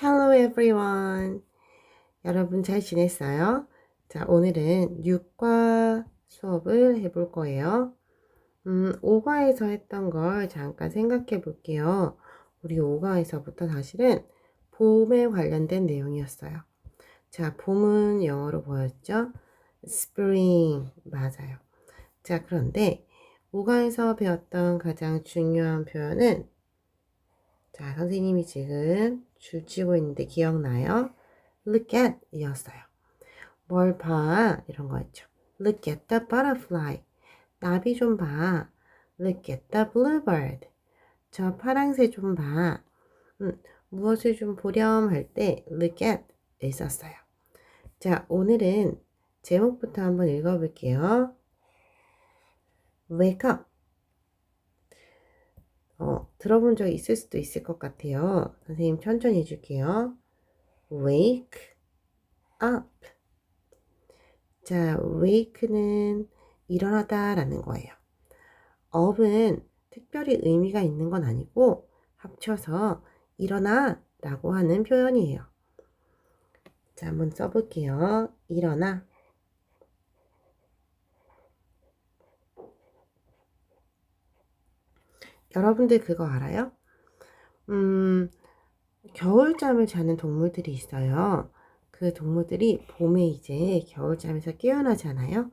Hello everyone. 여러분 잘 지냈어요? 자, 오늘은 6과 수업을 해볼 거예요. 음, 5과에서 했던 걸 잠깐 생각해 볼게요. 우리 5과에서부터 사실은 봄에 관련된 내용이었어요. 자, 봄은 영어로 뭐였죠? Spring. 맞아요. 자, 그런데 5과에서 배웠던 가장 중요한 표현은 자, 선생님이 지금 줄 치고 있는데 기억나요? Look at 이었어요. 뭘 봐? 이런 거였죠. Look at the butterfly. 나비 좀 봐. Look at the bluebird. 저 파랑새 좀 봐. 음, 무엇을 좀 보렴 할 때 look at 있었어요. 자, 오늘은 제목부터 한번 읽어볼게요. Wake up. 어, 들어본 적 있을 수도 있을 것 같아요. 선생님 천천히 해줄게요. Wake up. 자, wake는 일어나다 라는 거예요. up은 특별히 의미가 있는 건 아니고 합쳐서 일어나 라고 하는 표현이에요. 자, 한번 써볼게요. 일어나. 여러분들 그거 알아요? 음, 겨울잠을 자는 동물들이 있어요. 그 동물들이 봄에 이제 겨울잠에서 깨어나잖아요.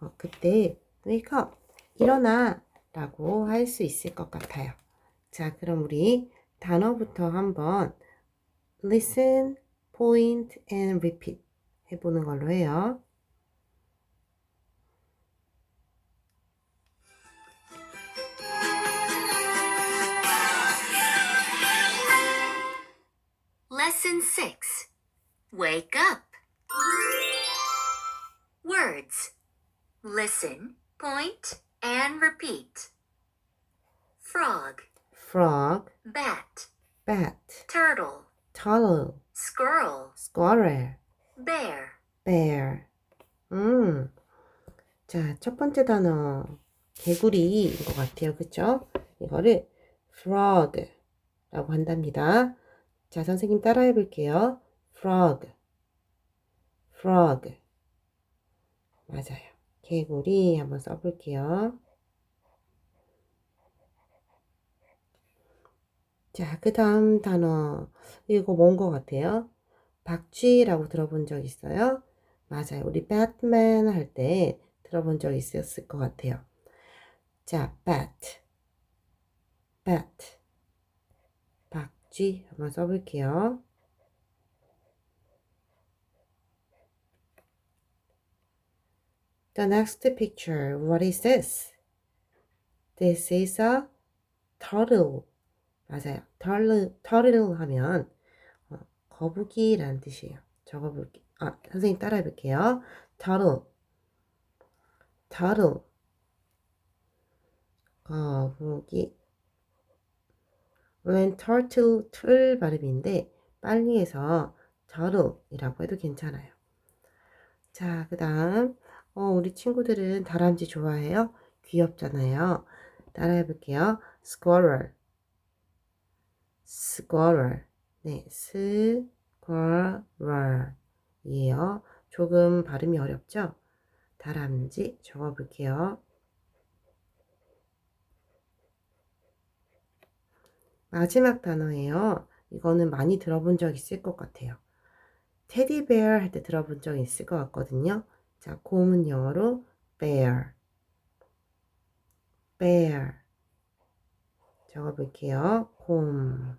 어, 그때 up, 일어나 라고 할 수 있을 것 같아요. 자, 그럼 우리 단어부터 한번 listen, point, and repeat 해보는 걸로 해요. 6 Wake up. Words Listen, point, and repeat. Frog, frog, bat, bat, turtle, turtle, squirrel, squirrel, bear. bear. 음. 자, 첫 번째 단어. 개구리인 것 같아요. 그쵸? 이거를 frog 라고 한답니다. 자, 선생님 따라해 볼게요. frog, frog. 맞아요. 개구리 한번 써볼게요. 자, 그 다음 단어. 이거 뭔 것 같아요? 박쥐라고 들어본 적 있어요? 맞아요. 우리 배트맨 할 때 들어본 적 있었을 것 같아요. 자, bat, bat. 박쥐 한번 써볼게요. The next picture, what is this? This is a turtle. 맞아요. turtle, turtle 하면 어, 거북이라는 뜻이에요. 적어볼게요. 아, 선생님 따라해 볼게요. turtle, turtle. 거북이. 원래는 turtle, 틀 발음인데 빨리 해서 turtle이라고 해도 괜찮아요. 자, 그 다음 어, 우리 친구들은 다람쥐 좋아해요? 귀엽잖아요. 따라해 볼게요. squirrel, squirrel. 네, squirrel. 이에요. 조금 발음이 어렵죠? 다람쥐 적어볼게요. 마지막 단어예요. 이거는 많이 들어본 적 있을 것 같아요. 테디베어 할 때 들어본 적 있을 것 같거든요. 자, 곰은 영어로 bear. bear. 적어볼게요. 곰.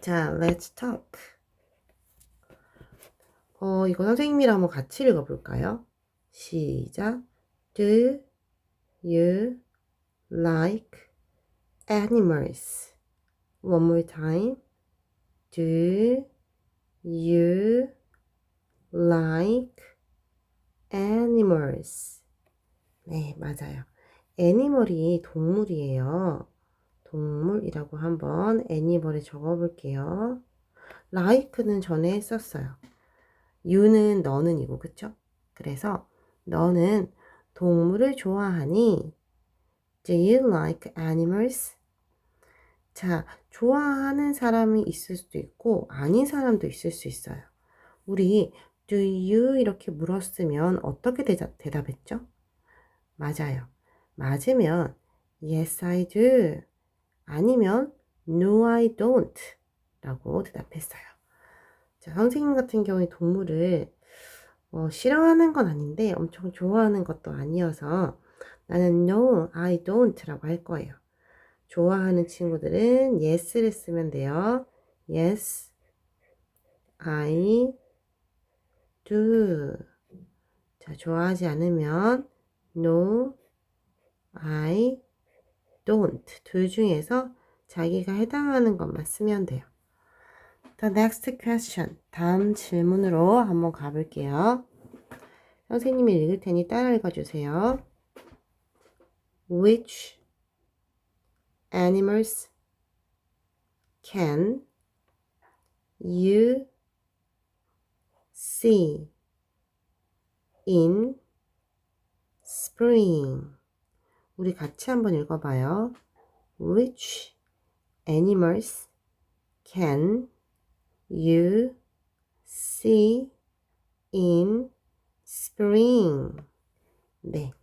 자, let's talk. 어, 이거 선생님이랑 한번 같이 읽어볼까요? 시작. Do you like animals? One more time. Do you like animals? 네, 맞아요. 애니멀이 동물이에요. 동물이라고 한번 애니멀에 적어볼게요. like는 전에 했었어요. you는 너는 이고, 그쵸? 그래서 너는 동물을 좋아하니? Do you like animals? 자, 좋아하는 사람이 있을 수도 있고, 아닌 사람도 있을 수 있어요. 우리, do you? 이렇게 물었으면 어떻게 대답, 대답했죠? 맞아요. 맞으면, yes, I do. 아니면, no, I don't. 라고 대답했어요. 자, 선생님 같은 경우에 동물을 어, 싫어하는 건 아닌데 엄청 좋아하는 것도 아니어서 나는 no, I don't 라고 할 거예요. 좋아하는 친구들은 yes를 쓰면 돼요. yes, I do. 자, 좋아하지 않으면 no, I don't. 둘 중에서 자기가 해당하는 것만 쓰면 돼요. The next question. 다음 질문으로 한번 가볼게요. 선생님이 읽을 테니 따라 읽어주세요. Which animals can you see in spring? 우리 같이 한번 읽어봐요. Which animals can you see in spring? 네.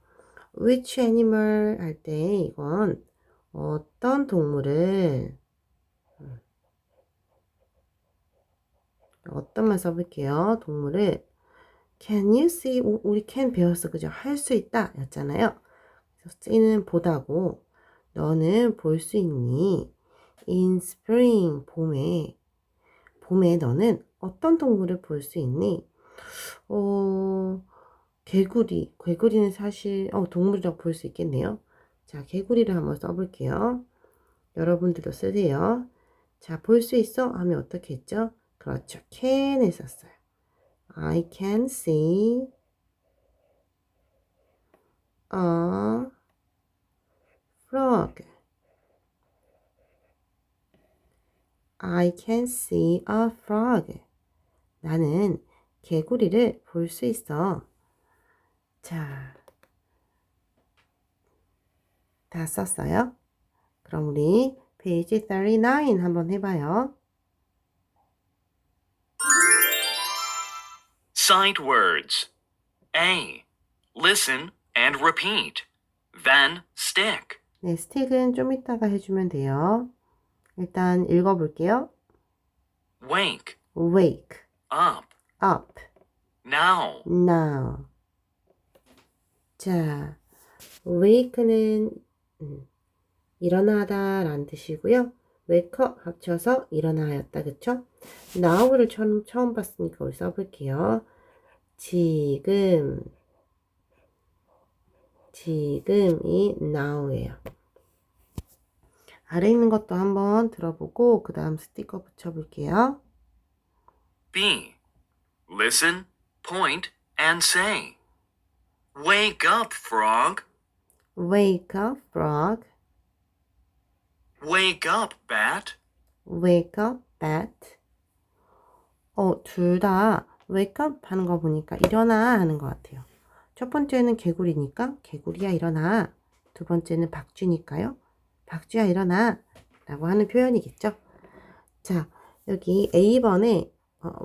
Which animal 할 때 이건 어떤 동물을 음, 어떤 말 써볼게요. 동물을 Can you see? 우- 우리 can 배웠어. 그죠? 할 수 있다. 였잖아요. 그래서 쓰이는 보다고 너는 볼 수 있니? In spring, 봄에 봄에 너는 어떤 동물을 볼 수 있니? 어, 개구리. 개구리는 사실 어, 동물이라고 볼 수 있겠네요. 자, 개구리를 한번 써볼게요. 여러분들도 쓰세요. 자, 볼 수 있어? 하면 어떻게 했죠? 그렇죠. can을 썼어요. I can see a frog. I can see a frog. 나는 개구리를 볼 수 있어. 자, 다 썼어요? 그럼 우리 페이지 39 한번 해봐요. Sight words. A. Listen and repeat. Then stick. 네, 스틱은 좀 이따가 해주면 돼요. 일단 읽어볼게요. Wake Wake up up now. now. 자, wake는 음, 일어나다 라는 뜻이고요. wake up 합쳐서 일어나였다. 그쵸? now를 처음, 처음 봤으니까 우리 써볼게요. 지금 지금이 now예요. 아래 있는 것도 한번 들어보고 그 다음 스티커 붙여볼게요. B. Listen, point, and say. Wake up, frog. Wake up, frog. Wake up, bat. Wake up, bat. 어, 둘 다 wake up 하는 거 보니까 일어나 하는 것 같아요. 첫 번째는 개구리니까 개구리야 일어나. 두 번째는 박쥐니까요. 박쥐야 일어나. 라고 하는 표현이겠죠. 자, 여기 A번에 어,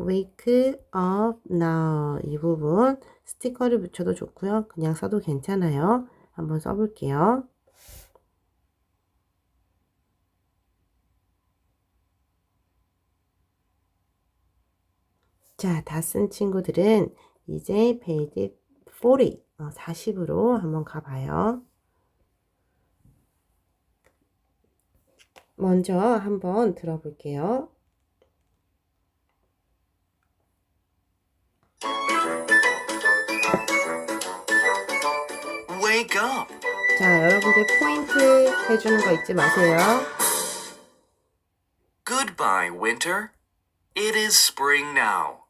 wake up now 이 부분 스티커를 붙여도 좋고요. 그냥 써도 괜찮아요. 한번 써볼게요. 자, 다 쓴 친구들은 이제 페이지 40, 어, 40으로 한번 가봐요. 먼저 한번 들어볼게요. Wake up. 자, 여러분들 포인트 해주는 거 잊지 마세요. Goodbye, winter. It is spring now.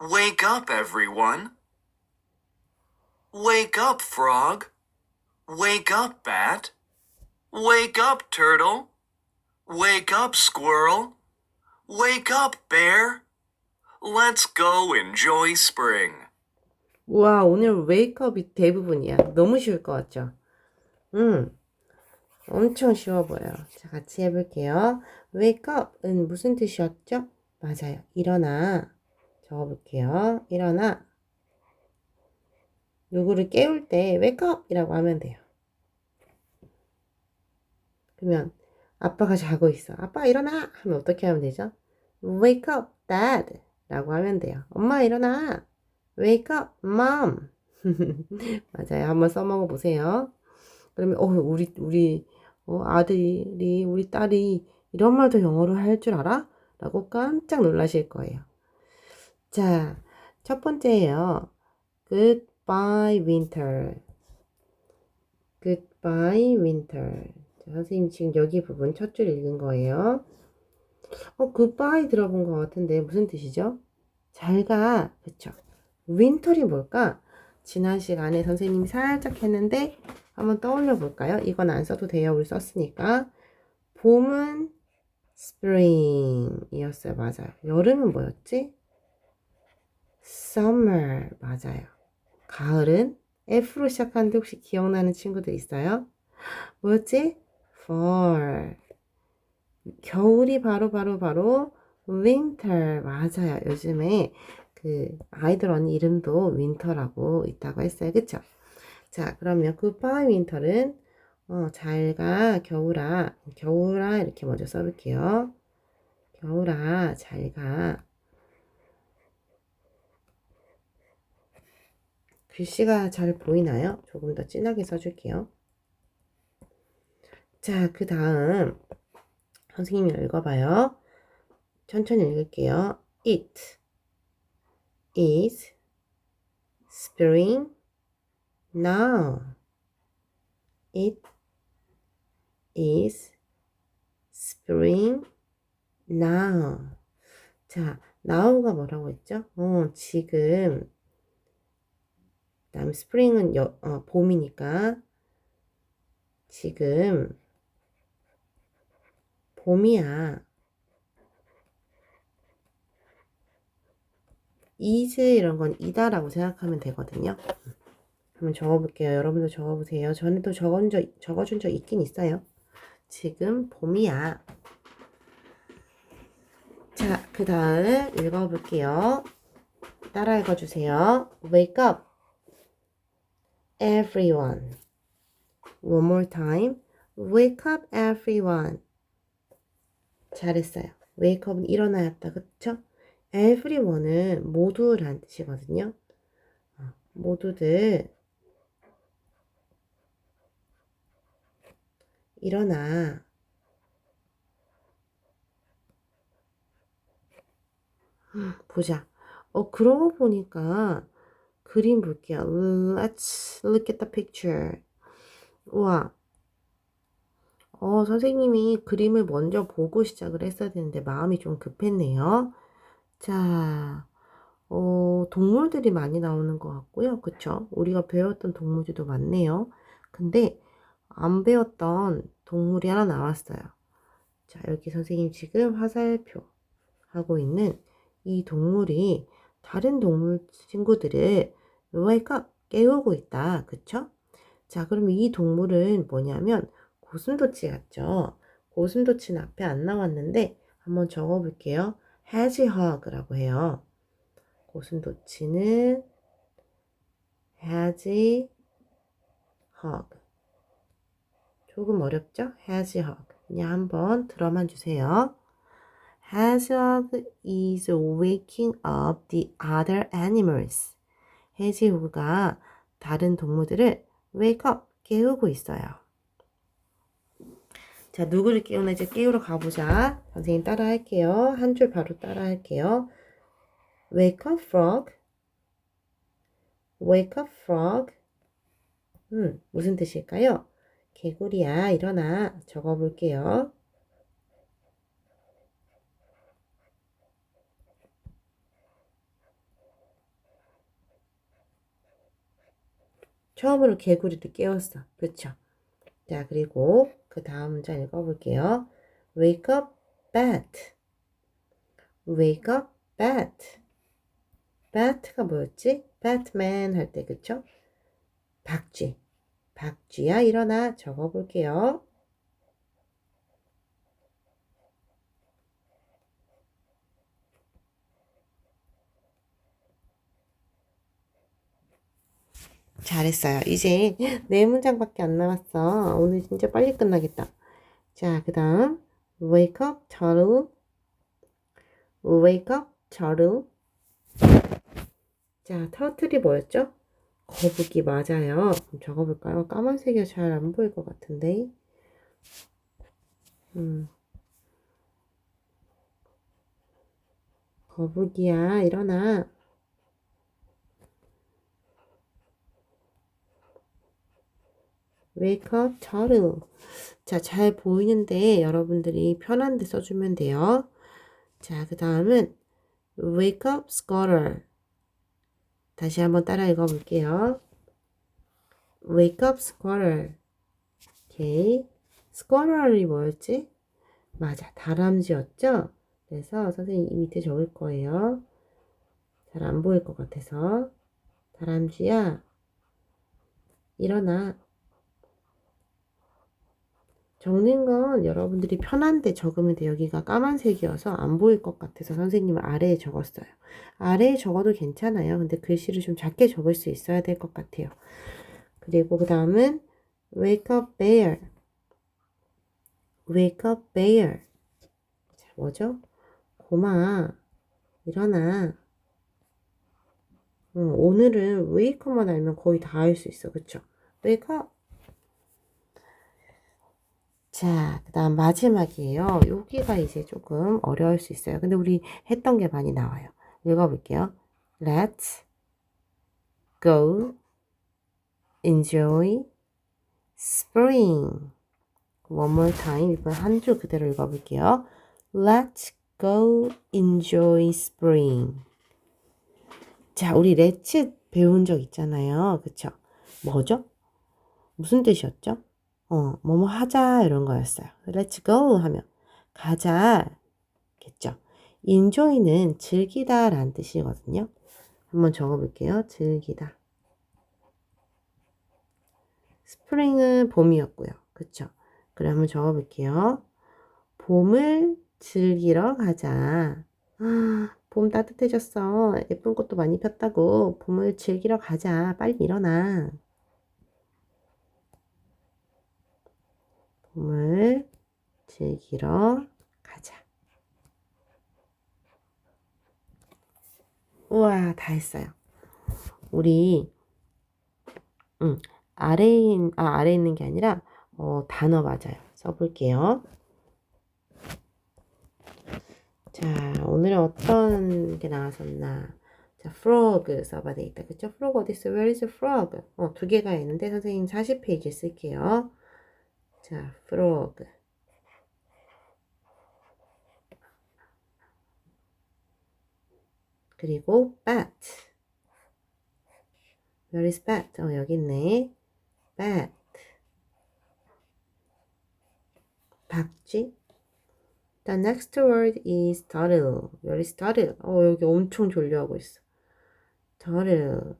Wake up, everyone. Wake up, frog. Wake up, bat. Wake up, turtle. Wake up, squirrel. Wake up, bear. Let's go enjoy spring. 우와, 오늘 웨이크업이 대부분이야. 너무 쉬울 것 같죠? 음. 엄청 쉬워 보여요. 자, 같이 해볼게요. up은 무슨 뜻이었죠? 맞아요. 일어나. 적어볼게요. 일어나. 누구를 깨울 때 wake up 이라고 하면 돼요. 그러면 아빠가 자고 있어. 아빠 일어나! 하면 어떻게 하면 되죠? up, dad 라고 하면 돼요. 엄마 일어나! Wake up, mom. 맞아요. 한번 써먹어 보세요. 그러면 어 우리 우리 어, 아들이 우리 딸이 이런 말도 영어로 할 줄 알아? 라고 깜짝 놀라실 거예요. 자, 첫 번째예요. Goodbye winter. Goodbye winter. 자, 선생님 지금 여기 부분 첫 줄 읽은 거예요. 어, goodbye 들어본 것 같은데 무슨 뜻이죠? 잘 가. 그쵸? 윈터이 뭘까? 지난 시간에 선생님이 살짝 했는데 한번 떠올려 볼까요? 이건 안 써도 돼요. 우리 썼으니까. 봄은 spring 이었어요. 맞아요. 여름은 뭐였지? summer. 맞아요. 가을은 F로 시작하는데 혹시 기억나는 친구들 있어요? 뭐였지? fall. 겨울이 바로 바로 바로 winter. 맞아요. 요즘에 그 아이들 언니 이름도 윈터라고 있다고 했어요. 그쵸? 자, 그러면 goodbye winter는 어, 잘가 겨울아 겨울아 이렇게 먼저 써볼게요. 겨울아 잘가 글씨가 잘 보이나요? 조금 더 진하게 써줄게요. 자, 그 다음 선생님이 읽어봐요. 천천히 읽을게요. It is spring now. It is spring now. 자, now가 뭐라고 했죠? 어, 지금. 다음 spring은 여, 어, 봄이니까 지금 봄이야. Is 이런 건 이다라고 생각하면 되거든요. 한번 적어볼게요. 여러분도 적어보세요. 전에도 적은 적, 적어준 적 있긴 있어요. 지금 봄이야. 자, 그 다음 읽어볼게요. 따라 읽어주세요. Wake up, everyone. One more time. Wake up, everyone. 잘했어요. Wake up은 일어나였다. 그쵸? Everyone은 모두란 뜻이거든요. 어, 모두들 일어나. 보자. 어, 그러고 보니까 그림 볼게요. Let's look at the picture. 우와. 어, 선생님이 그림을 먼저 보고 시작을 했어야 되는데 마음이 좀 급했네요. 자, 어, 동물들이 많이 나오는 것 같고요. 그쵸? 우리가 배웠던 동물들도 많네요. 근데 안 배웠던 동물이 하나 나왔어요. 자, 여기 선생님 지금 화살표 하고 있는 이 동물이 다른 동물 친구들을 up, 깨우고 있다. 그쵸? 자, 그럼 이 동물은 뭐냐면 고슴도치 같죠? 고슴도치는 앞에 안 나왔는데 한번 적어볼게요. Hedgehog라고 해요. 고슴도치는 hedgehog. 조금 어렵죠? hedgehog. 그냥 한번 들어만 주세요. hedgehog is waking up the other animals. hedgehog가 다른 동물들을 wake up, 깨우고 있어요. 자, 누구를 깨우나 이제 깨우러 가보자. 선생님 따라 할게요. 한 줄 바로 따라 할게요. Wake up, frog. Wake up, frog. 음, 무슨 뜻일까요? 개구리야, 일어나. 적어 볼게요. 처음으로 개구리를 깨웠어. 그쵸? 자, 그리고 그 다음 문자 읽어볼게요. Wake up, bat. Wake up, bat. bat가 뭐였지? batman 할 때, 그쵸? 박쥐. 박쥐야, 일어나. 적어볼게요. 잘했어요. 이제 네 문장밖에 안 남았어. 오늘 진짜 빨리 끝나겠다. 자, 그 다음 wake up, turtle. wake up, turtle. 자, 터틀이 뭐였죠? 거북이 맞아요. 그럼 적어볼까요? 까만색이 잘 안 보일 것 같은데. 음. 거북이야, 일어나. Wake up, turtle. 자, 잘 보이는데 여러분들이 편한 데 써주면 돼요. 자, 그 다음은 wake up, squirrel. 다시 한번 따라 읽어볼게요. wake up, squirrel. 오케이. squirrel이 뭐였지? 맞아, 다람쥐였죠? 그래서 선생님 이 밑에 적을 거예요. 잘 안 보일 것 같아서. 다람쥐야, 일어나. 적는 건 여러분들이 편한데 적으면 돼. 여기가 까만색이어서 안 보일 것 같아서 선생님은 아래에 적었어요. 아래에 적어도 괜찮아요. 근데 글씨를 좀 작게 적을 수 있어야 될 것 같아요. 그리고 그 다음은 wake up bear. wake up bear. 자, 뭐죠? 고마. 일어나. 어, 오늘은 wake up만 알면 거의 다할수 있어. 그쵸? wake up. 자, 그 다음 마지막이에요. 여기가 이제 조금 어려울 수 있어요. 근데 우리 했던 게 많이 나와요. 읽어볼게요. Let's go enjoy spring. One more time. 이번 한 줄 그대로 읽어볼게요. Let's go enjoy spring. 자, 우리 let's 배운 적 있잖아요. 그쵸? 뭐죠? 무슨 뜻이었죠? 어, 뭐뭐 하자 이런 거였어요. Let's go 하면 가자 겠죠. enjoy는 즐기다 라는 뜻이거든요. 한번 적어볼게요. 즐기다. 스프링은 봄이었고요. 그쵸? 그래 한번 적어볼게요. 봄을 즐기러 가자. 아, 봄 따뜻해졌어. 예쁜 꽃도 많이 폈다고. 봄을 즐기러 가자. 빨리 일어나. 봄을 즐기러 가자. 우와, 다 했어요. 우리, 음, 아래에, 있- 아, 아래에 있는 게 아니라, 어, 단어 맞아요. 써볼게요. 자, 오늘은 어떤 게 나왔었나? 자, frog 써봐 되겠다. 그쵸? frog 어딨어? Where is frog? 어, 두 개가 있는데, 선생님 40페이지 쓸게요. 자, frog. 그리고 bat. Where is bat? 어, 여기 있네. bat. 박쥐. The next word is turtle. Where is turtle? 어, 여기 엄청 졸려하고 있어. turtle.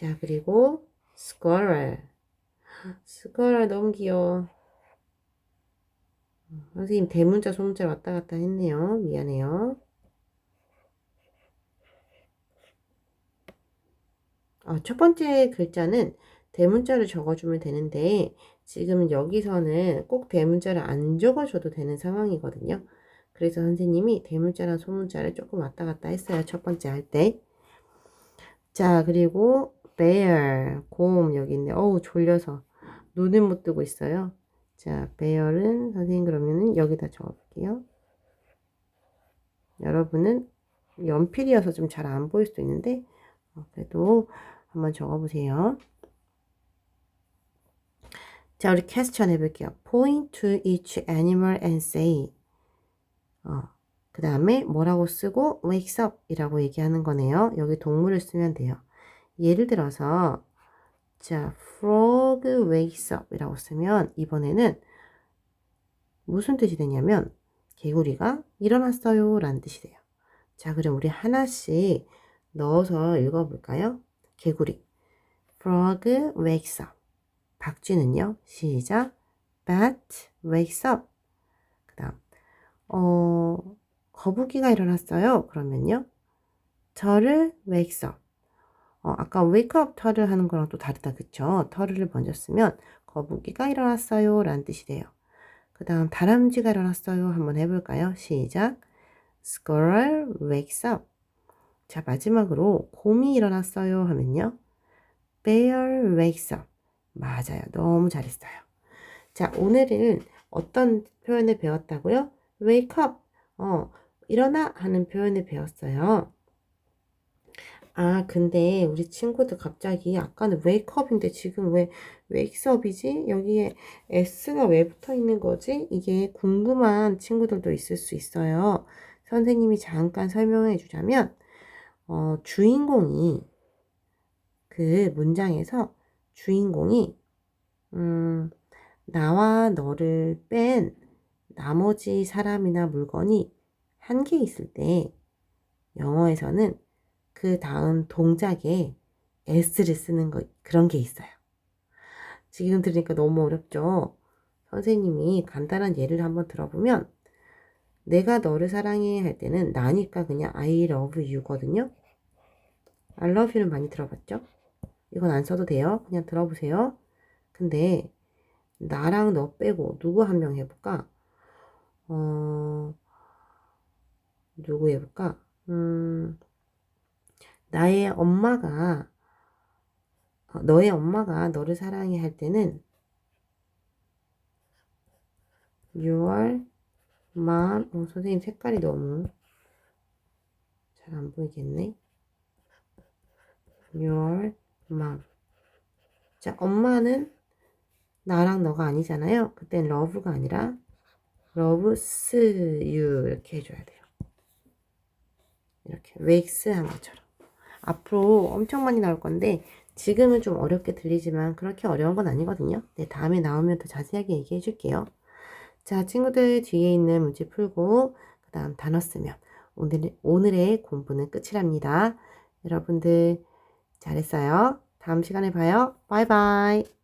자, 그리고 squirrel. squirrel 너무 귀여워. 선생님 대문자 소문자 왔다 갔다 했네요. 미안해요. 어, 첫 번째 글자는 대문자를 적어주면 되는데 지금 여기서는 꼭 대문자를 안 적어줘도 되는 상황이거든요. 그래서 선생님이 대문자랑 소문자를 조금 왔다 갔다 했어요. 첫 번째 할 때. 자, 그리고 bear, 곰 여기 있네. 어우, 졸려서 눈을 못 뜨고 있어요. 자, bear은 선생님 그러면은 여기다 적어볼게요. 여러분은 연필이어서 좀 잘 안 보일 수도 있는데 어, 그래도 한번 적어보세요. 자, 우리 퀘스천 해볼게요. Point to each animal and say. 어, 그 다음에 뭐라고 쓰고 wakes up 이라고 얘기하는 거네요. 여기 동물을 쓰면 돼요. 예를 들어서 자, frog wakes up 이라고 쓰면 이번에는 무슨 뜻이 되냐면 개구리가 일어났어요 라는 뜻이 돼요. 자, 그럼 우리 하나씩 넣어서 읽어볼까요? 개구리 frog wakes up 박쥐는요 시작 bat wakes up 그 다음 어 거북이가 일어났어요. 그러면요. 저를 wakes up. 어, 아까 wake up 터를 하는 거랑 또 다르다. 그쵸? 터를 먼저 쓰면 거북이가 일어났어요. 라는 뜻이 돼요. 그 다음 다람쥐가 일어났어요. 한번 해볼까요? 시작. Squirrel wakes up. 자, 마지막으로 곰이 일어났어요. 하면요. Bear wakes up. 맞아요. 너무 잘했어요. 자, 오늘은 어떤 표현을 배웠다고요? wake up. 어, 일어나 하는 표현을 배웠어요. 아, 근데 우리 친구들 갑자기 아까는 up인데 지금 왜 up이지? 여기에 s가 왜 붙어 있는 거지? 이게 궁금한 친구들도 있을 수 있어요. 선생님이 잠깐 설명해 주자면, 어, 주인공이 그 문장에서 주인공이 음, 나와 너를 뺀 나머지 사람이나 물건이 한 개 있을 때 영어에서는 그 다음 동작에 s를 쓰는 거 그런 게 있어요. 지금 들으니까 너무 어렵죠? 선생님이 간단한 예를 한번 들어보면 내가 너를 사랑해 할 때는 나니까 그냥 I love you거든요. I love you는 많이 들어봤죠? 이건 안 써도 돼요. 그냥 들어보세요. 근데 나랑 너 빼고 누구 한 명 해볼까? 어, 누구 해볼까? 음, 나의 엄마가, 어, 너의 엄마가 너를 사랑해 할 때는 your mom, 어, 선생님 색깔이 너무 잘 안 보이겠네. your mom. 자, 엄마는 나랑 너가 아니잖아요. 그땐 love가 아니라 loves you 이렇게 해줘야 돼요. 이렇게 wakes 한 것처럼. 앞으로 엄청 많이 나올 건데 지금은 좀 어렵게 들리지만 그렇게 어려운 건 아니거든요. 네, 다음에 나오면 더 자세하게 얘기해 줄게요. 자, 친구들 뒤에 있는 문제 풀고 그 다음 단어 쓰면 오늘, 오늘의 공부는 끝이랍니다. 여러분들 잘했어요. 다음 시간에 봐요. 바이바이.